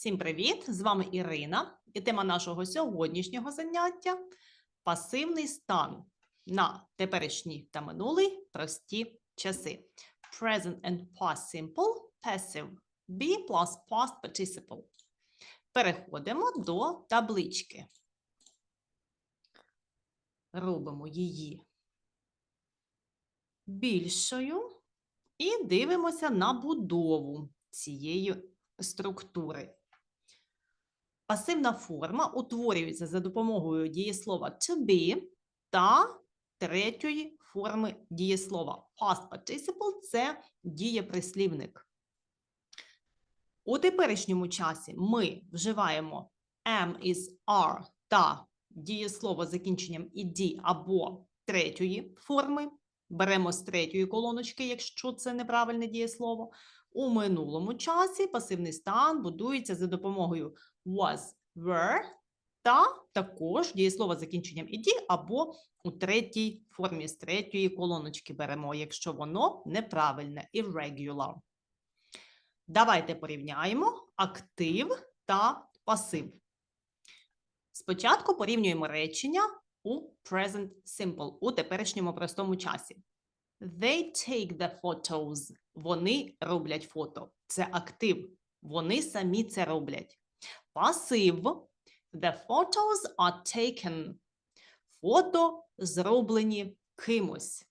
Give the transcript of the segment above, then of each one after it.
Всім привіт! З вами Ірина, і тема нашого сьогоднішнього заняття пасивний стан на теперішній та минулий прості часи. Present and past simple, passive, be plus past participle. Переходимо до таблички. Робимо її більшою і дивимося на будову цієї структури. Пасивна форма утворюється за допомогою дієслова to be та третьої форми дієслова. Past participle – це дієприслівник. У теперішньому часі ми вживаємо am is are та дієслово закінченням ed або третьої форми. Беремо з третьої колоночки, якщо це неправильне дієслово. У минулому часі пасивний стан будується за допомогою was, were та також дієслова з закінченням «ed» або у третій формі з третьої колоночки беремо, якщо воно неправильне irregular. Давайте порівняємо актив та пасив. Спочатку порівнюємо речення у present simple, у теперішньому простому часі. They take the photos. Вони роблять фото. Це актив. Вони самі це роблять. Пасив. The photos are taken. Фото зроблені кимось.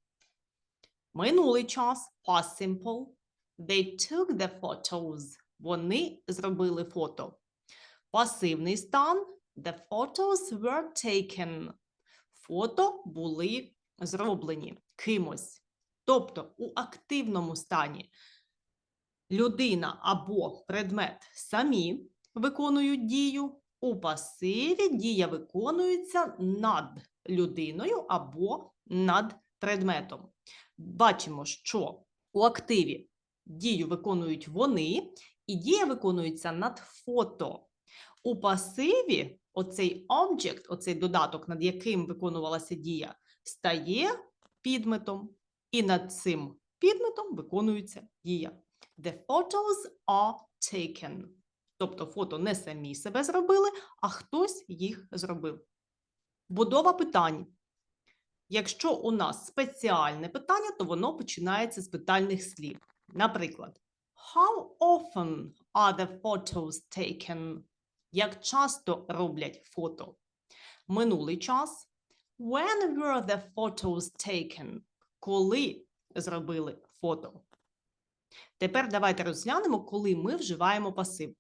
Минулий час. Past simple. They took the photos. Вони зробили фото. Пасивний стан. The photos were taken. Фото були зроблені кимось. Тобто у активному стані людина або предмет самі виконують дію, у пасиві дія виконується над людиною або над предметом. Бачимо, що у активі дію виконують вони, і дія виконується над фото. У пасиві оцей object, оцей додаток, над яким виконувалася дія, стає підметом. І над цим підметом виконується дія. The photos are taken. Тобто фото не самі себе зробили, а хтось їх зробив. Будова питань. Якщо у нас спеціальне питання, то воно починається з питальних слів. Наприклад, How often are the photos taken? Як часто роблять фото? Минулий час. When were the photos taken? коли зробили фото. Тепер давайте розглянемо, коли ми вживаємо пасив.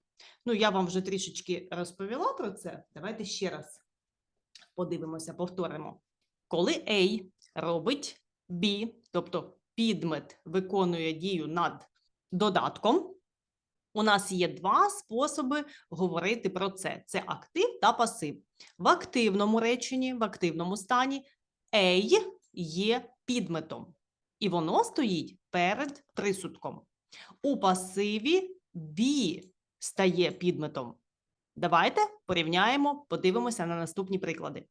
Ну, я вам вже трішечки розповіла про це. Давайте ще раз подивимося, повторимо. Коли A робить B, тобто підмет виконує дію над додатком, у нас є два способи говорити про це: це актив та пасив. В активному реченні, в активному стані A є підметом, і воно стоїть перед присудком. У пасиві be стає підметом. Давайте порівняємо, подивимося на наступні приклади.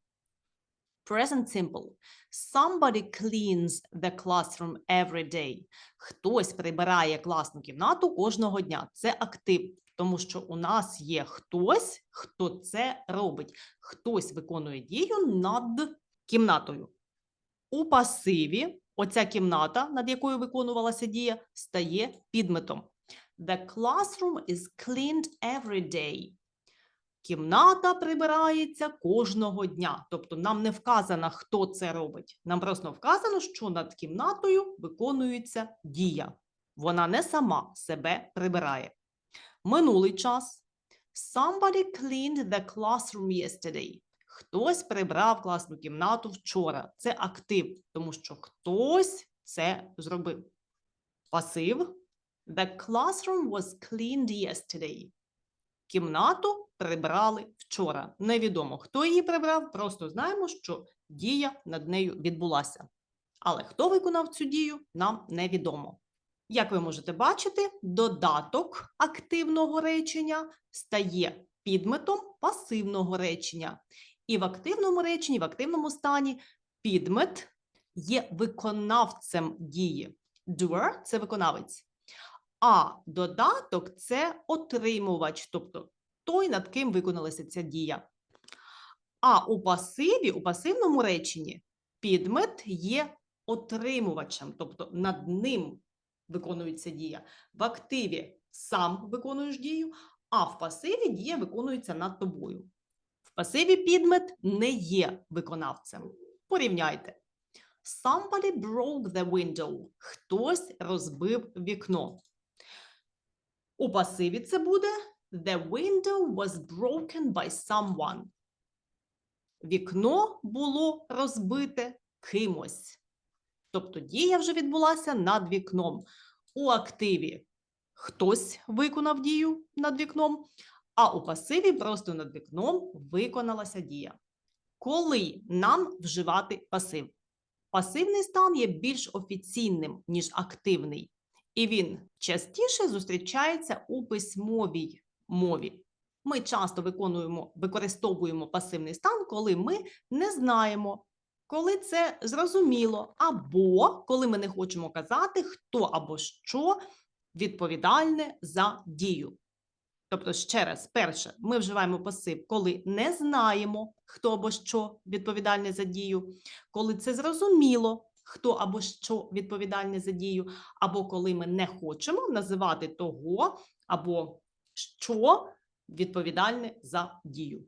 Present simple. Somebody cleans the classroom every day. Хтось прибирає класну кімнату кожного дня. Це актив, тому що у нас є хтось, хто це робить. Хтось виконує дію над кімнатою. У пасиві оця кімната, над якою виконувалася дія, стає підметом. The classroom is cleaned every day. Кімната прибирається кожного дня. Тобто нам не вказано, хто це робить. Нам просто вказано, що над кімнатою виконується дія. Вона не сама себе прибирає. Минулий час. Somebody cleaned the classroom yesterday. Хтось прибрав класну кімнату вчора. Це актив, тому що хтось це зробив. Пасив. The classroom was cleaned yesterday. Кімнату прибрали вчора. Невідомо, хто її прибрав, просто знаємо, що дія над нею відбулася. Але хто виконав цю дію, нам невідомо. Як ви можете бачити, додаток активного речення стає підметом пасивного речення. І в активному реченні, в активному стані підмет є виконавцем дії. Doer – це виконавець. А додаток це отримувач, тобто той, над ким виконалася ця дія. А у пасиві, у пасивному реченні, підмет є отримувачем, тобто над ним виконується дія. В активі сам виконуєш дію, а в пасиві дія виконується над тобою. В пасиві підмет не є виконавцем. Порівняйте. Somebody broke the window. Хтось розбив вікно. У пасиві це буде The window was broken by someone. Вікно було розбите кимось. Тобто дія вже відбулася над вікном. У активі хтось виконав дію над вікном, а у пасиві просто над вікном виконалася дія. Коли нам вживати пасив? Пасивний стан є більш офіційним, ніж активний, і він частіше зустрічається у письмовій мові. Ми часто виконуємо, використовуємо пасивний стан, коли ми не знаємо, коли це зрозуміло, або коли ми не хочемо казати, хто або що відповідальне за дію. Тобто, ще раз, перше, ми вживаємо пасив, коли не знаємо, хто або що відповідальне за дію, коли це зрозуміло, хто або що відповідальне за дію, або коли ми не хочемо називати того або що відповідальне за дію.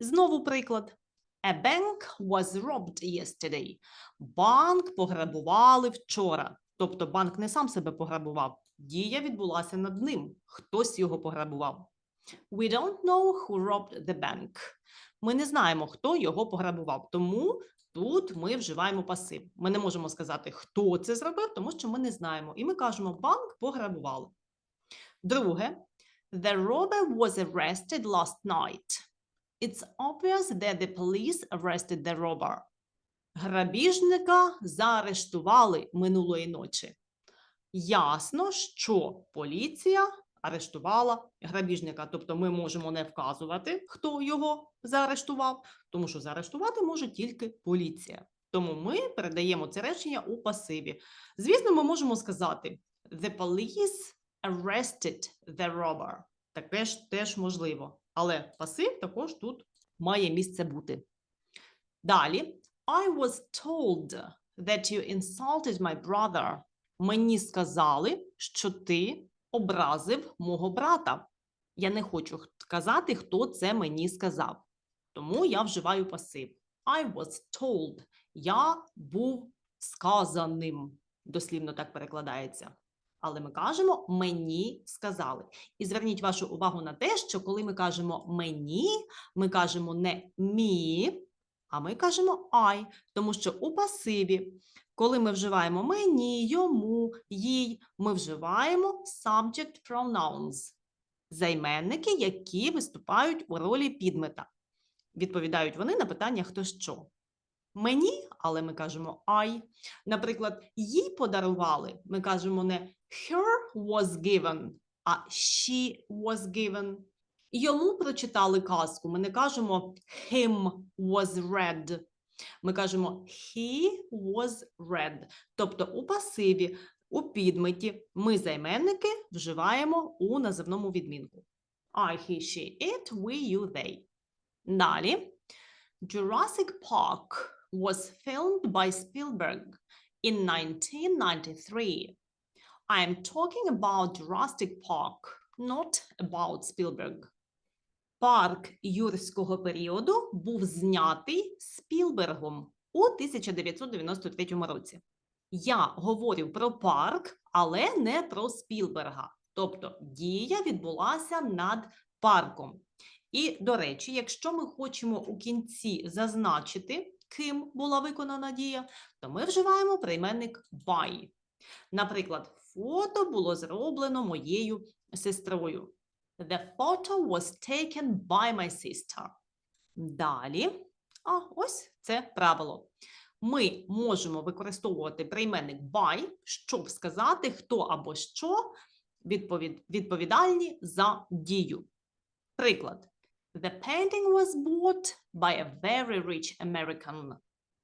Знову приклад. A bank was robbed yesterday. Банк пограбували вчора. Тобто банк не сам себе пограбував. Дія відбулася над ним. Хтось його пограбував. We don't know who robbed the bank. Ми не знаємо, хто його пограбував. Тому тут ми вживаємо пасив. Ми не можемо сказати, хто це зробив, тому що ми не знаємо. І ми кажемо, банк пограбували. Друге, the robber was arrested last night. It's obvious that the police arrested the robber. Грабіжника заарештували минулої ночі. Ясно, що поліція арештувала грабіжника. Тобто ми можемо не вказувати, хто його заарештував, тому що заарештувати може тільки поліція. Тому ми передаємо це речення у пасиві. Звісно, ми можемо сказати: The police arrested the robber. Таке ж теж можливо. Але пасив також тут має місце бути. Далі. I was told that you insulted my brother. Мені сказали, що ти образив мого брата. Я не хочу казати, хто це мені сказав. Тому я вживаю пасив. I was told. Я був сказаним. Дослівно так перекладається. Але ми кажемо мені сказали. І зверніть вашу увагу на те, що коли ми кажемо мені, ми кажемо не мі, а ми кажемо I, тому що у пасиві, коли ми вживаємо мені, йому, їй, ми вживаємо subject pronouns – займенники, які виступають у ролі підмета. Відповідають вони на питання хто що. Мені, але ми кажемо I. Наприклад, їй подарували, ми кажемо не her was given, а she was given. Йому прочитали казку. Ми не кажемо him was read. Ми кажемо he was read. Тобто у пасиві, у підметі ми займенники вживаємо у називному відмінку. I, he, she, it, we, you, they. Далі. Jurassic Park was filmed by Spielberg in 1993. I am talking about Jurassic Park, not about Spielberg. Парк юрського періоду був знятий Спілбергом у 1993 році. Я говорю про парк, але не про Спілберга. Тобто дія відбулася над парком. І, до речі, якщо ми хочемо у кінці зазначити, ким була виконана дія, то ми вживаємо прийменник by. Наприклад, фото було зроблено моєю сестрою. The photo was taken by my sister. Далі, а ось це правило. Ми можемо використовувати прийменник by, щоб сказати, хто або що відповід... відповідальні за дію. Приклад. The painting was bought by a very rich American.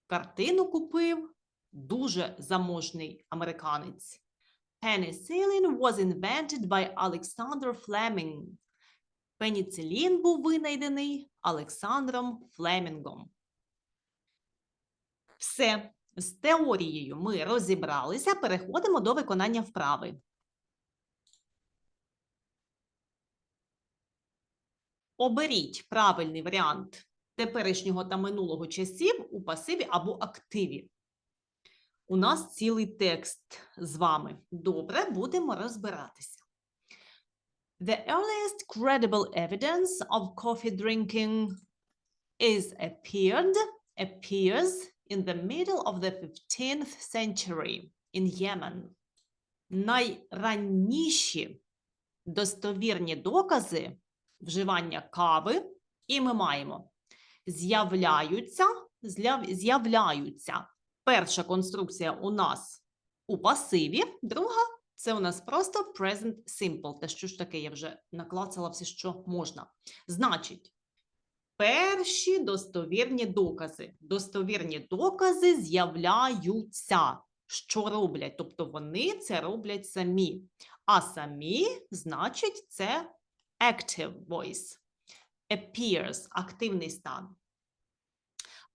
Картину купив дуже заможний американець. Penicillin was invented by Alexander Fleming. Пеніцилін був винайдений Олександром Флемінгом. Все. З теорією ми розібралися. Переходимо до виконання вправи. Оберіть правильний варіант теперішнього та минулого часів у пасиві або активі. У нас цілий текст з вами. Добре, будемо розбиратися. The earliest credible evidence of coffee drinking is appeared appears in the middle of the 15th century in Yemen. Найранніші достовірні докази вживання кави, і ми маємо з'являються, з'являються. Перша конструкція у нас у пасиві, друга це у нас просто present simple. Те, що ж таке, я вже наклацала все, що можна. Значить, перші достовірні докази. Достовірні докази з'являються. Що роблять? Тобто вони це роблять самі. А самі, значить, це active voice. Appears – активний стан.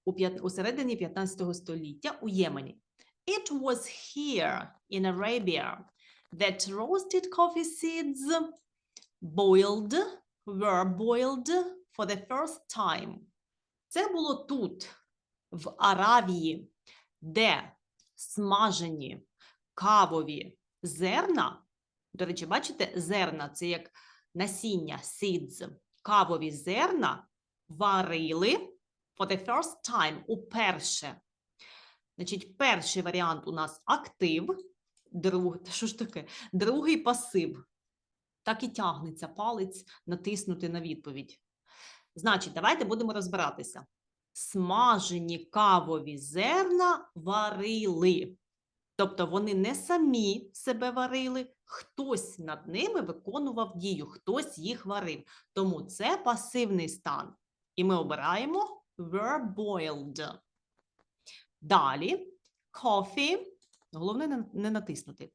У, середині 15 століття у Ємені. It was here in Arabia that roasted coffee seeds boiled were boiled for the first time. Це було тут, в Аравії, де смажені кавові зерна. До речі, бачите, зерна це як насіння, seeds. Кавові зерна варили for the first time уперше. Значить, перший варіант у нас актив, друг, що ж таке? Другий пасив. Так і тягнеться палець натиснути на відповідь. Значить, давайте будемо розбиратися. Смажені кавові зерна варили. Тобто вони не самі себе варили, хтось над ними виконував дію, хтось їх варив. Тому це пасивний стан. І ми обираємо were boiled. Далі coffee, головне не, натиснути.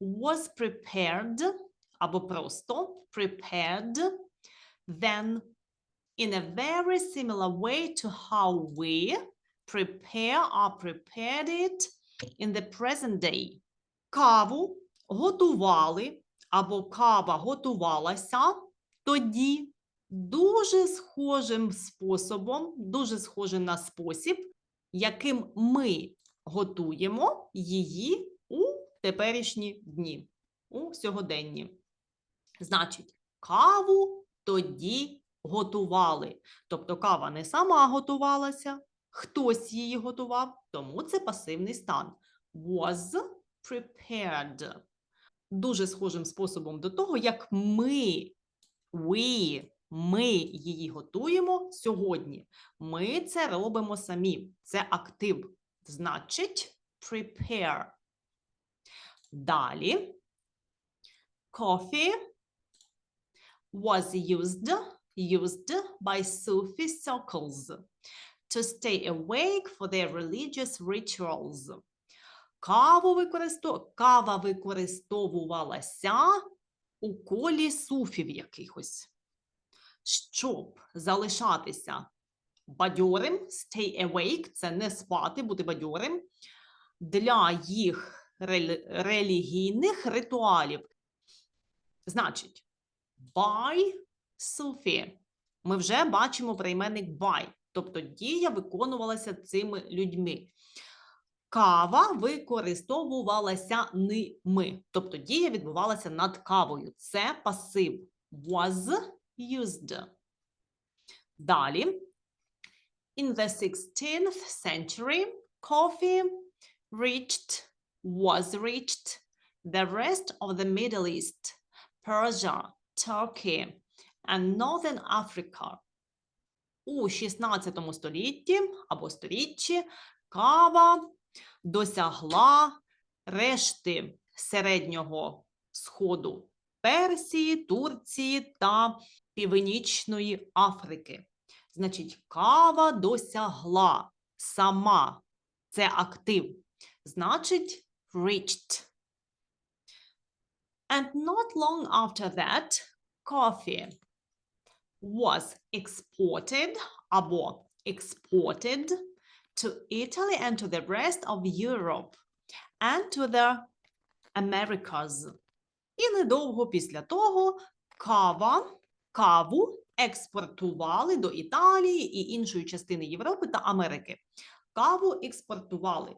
Was prepared або просто prepared then in a very similar way to how we prepare or prepared it in the present day. Каву готували або кава готувалася тоді дуже схожим способом, дуже схожим на спосіб, яким ми готуємо її у теперішні дні, у сьогоденні. Значить, каву тоді готували. Тобто кава не сама готувалася, хтось її готував, тому це пасивний стан. Was prepared. Дуже схожим способом до того, як ми, we, ми її готуємо сьогодні. Ми це робимо самі. Це актив. Значить, prepare. Далі. Coffee was used, used by Sufi circles to stay awake for their religious rituals. Каву використов... Кава використовувалася у колі суфів якихось, щоб залишатися бадьорим, stay awake – це не спати, бути бадьорим, для їх релі- релігійних ритуалів. Значить, by Sufi. Ми вже бачимо прийменник by, тобто дія виконувалася цими людьми. Кава використовувалася ними, тобто дія відбувалася над кавою. Це пасив was used. Далі. In the 16th century, coffee reached, was reached the rest of the Middle East, Persia, Turkey, and Northern Africa. У 16 столітті або сторіччі кава досягла решти середнього сходу Персії, Турції та Північної Африки. Значить, кава досягла сама. Це актив. Значить, reached. And not long after that, coffee was exported або exported to Italy and to the rest of Europe and to the Americas. І недовго після того кава, каву експортували до Італії і іншої частини Європи та Америки. Каву експортували.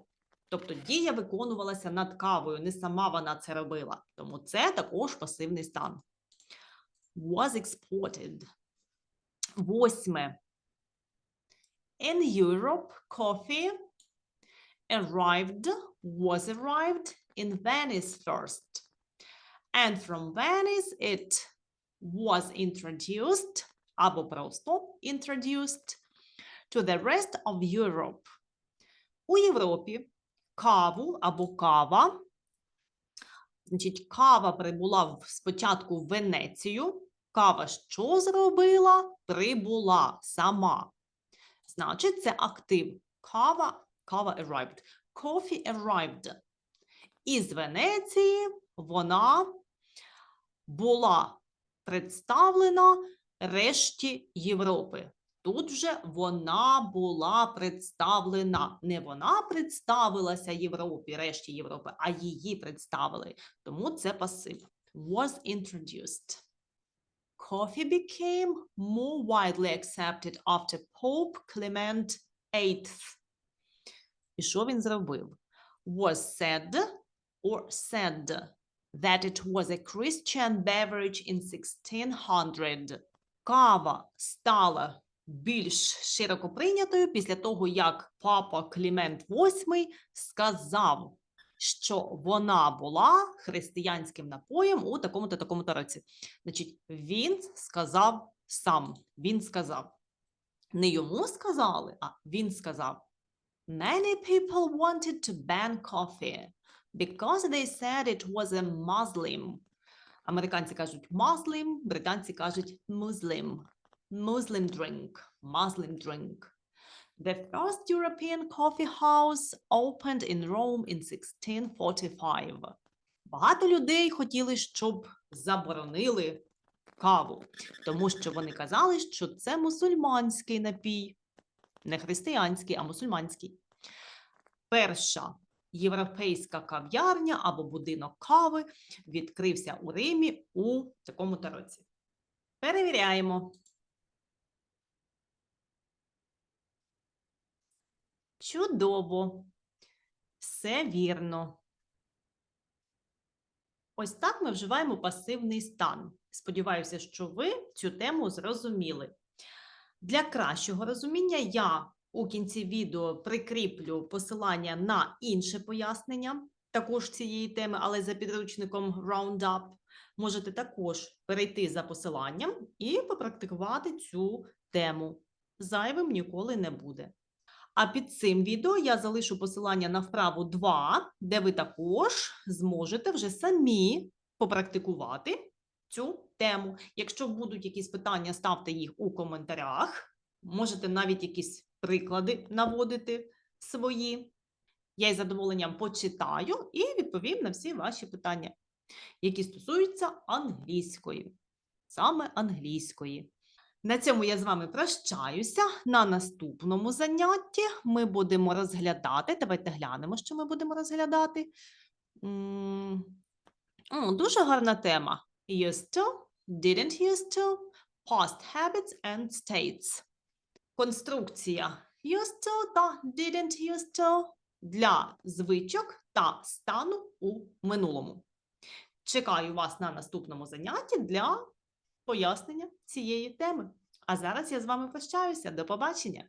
Тобто дія виконувалася над кавою, не сама вона це робила. Тому це також пасивний стан. Was exported. Восьме. In Europe, coffee arrived, was arrived in Venice first. And from Venice it was introduced, або просто introduced, to the rest of Europe. У Європі каву або кава, значить, кава прибула спочатку в Венецію. Кава що зробила? Прибула сама. Значить, це актив. Кава, кава arrived. Coffee arrived. Із Венеції вона була представлена решті Європи. Тут вже вона була представлена. Не вона представилася Європі, решті Європи, а її представили. Тому це пасив. Was introduced. Coffee became more widely accepted after Pope Clement VIII. І що він зробив? Was said or said that it was a Christian beverage in 1600. Кава стала більш широко прийнятою після того, як папа Клімент VIII сказав, що вона була християнським напоєм у такому-то такому-то році. Значить, він сказав сам. Він сказав. Не йому сказали, а він сказав. Many people wanted to ban coffee because they said it was a Muslim. Американці кажуть Muslim, британці кажуть Muslim. Muslim drink, Muslim drink. The first European coffee house opened in Rome in 1645. Багато людей хотіли, щоб заборонили каву, тому що вони казали, що це мусульманський напій, не християнський, а мусульманський. Перша європейська кав'ярня або будинок кави відкрився у Римі у такому-то році. Перевіряємо. Чудово. Все вірно. Ось так ми вживаємо пасивний стан. Сподіваюся, що ви цю тему зрозуміли. Для кращого розуміння я у кінці відео прикріплю посилання на інше пояснення також цієї теми, але за підручником Roundup. Можете також перейти за посиланням і попрактикувати цю тему. Зайвим ніколи не буде. А під цим відео я залишу посилання на вправу 2, де ви також зможете вже самі попрактикувати цю тему. Якщо будуть якісь питання, ставте їх у коментарях. Можете навіть якісь приклади наводити свої. Я із задоволенням почитаю і відповім на всі ваші питання, які стосуються англійської, саме англійської. На цьому я з вами прощаюся. На наступному занятті ми будемо розглядати. Давайте глянемо, що ми будемо розглядати. О, дуже гарна тема. Used to, didn't used to, past habits and states. Конструкція used to та didn't used to для звичок та стану у минулому. Чекаю вас на наступному занятті для пояснення цієї теми. А зараз я з вами прощаюся. До побачення!